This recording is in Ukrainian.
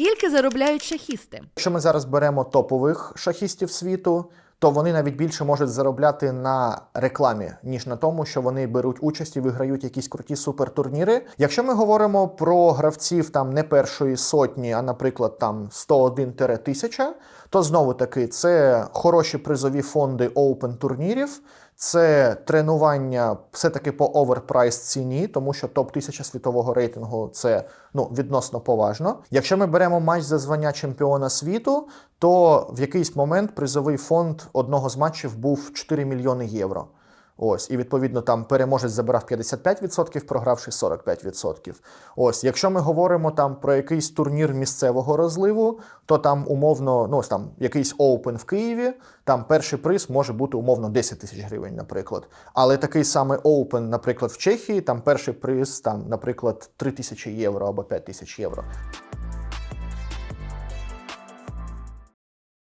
Скільки заробляють шахісти? Якщо ми зараз беремо топових шахістів світу, то вони навіть більше можуть заробляти на рекламі, ніж на тому, що вони беруть участь і виграють якісь круті супертурніри. Якщо ми говоримо про гравців там не першої сотні, а наприклад там 101-1000, то знову таки це хороші призові фонди Open турнірів. Це тренування все-таки по оверпрайс ціні, тому що топ 1000 світового рейтингу це ну відносно поважно. Якщо ми беремо матч за звання чемпіона світу, то в якийсь момент призовий фонд одного з матчів був 4 мільйони євро. Ось, і відповідно там переможець забирав 55%, програвши 45%. Ось, якщо ми говоримо там про якийсь турнір місцевого розливу, то там умовно, ну ось там якийсь Open в Києві, там перший приз може бути умовно 10 тисяч гривень, наприклад. Але такий самий Open, наприклад, в Чехії, там перший приз, там, наприклад, 3 тисячі євро або 5 тисяч євро.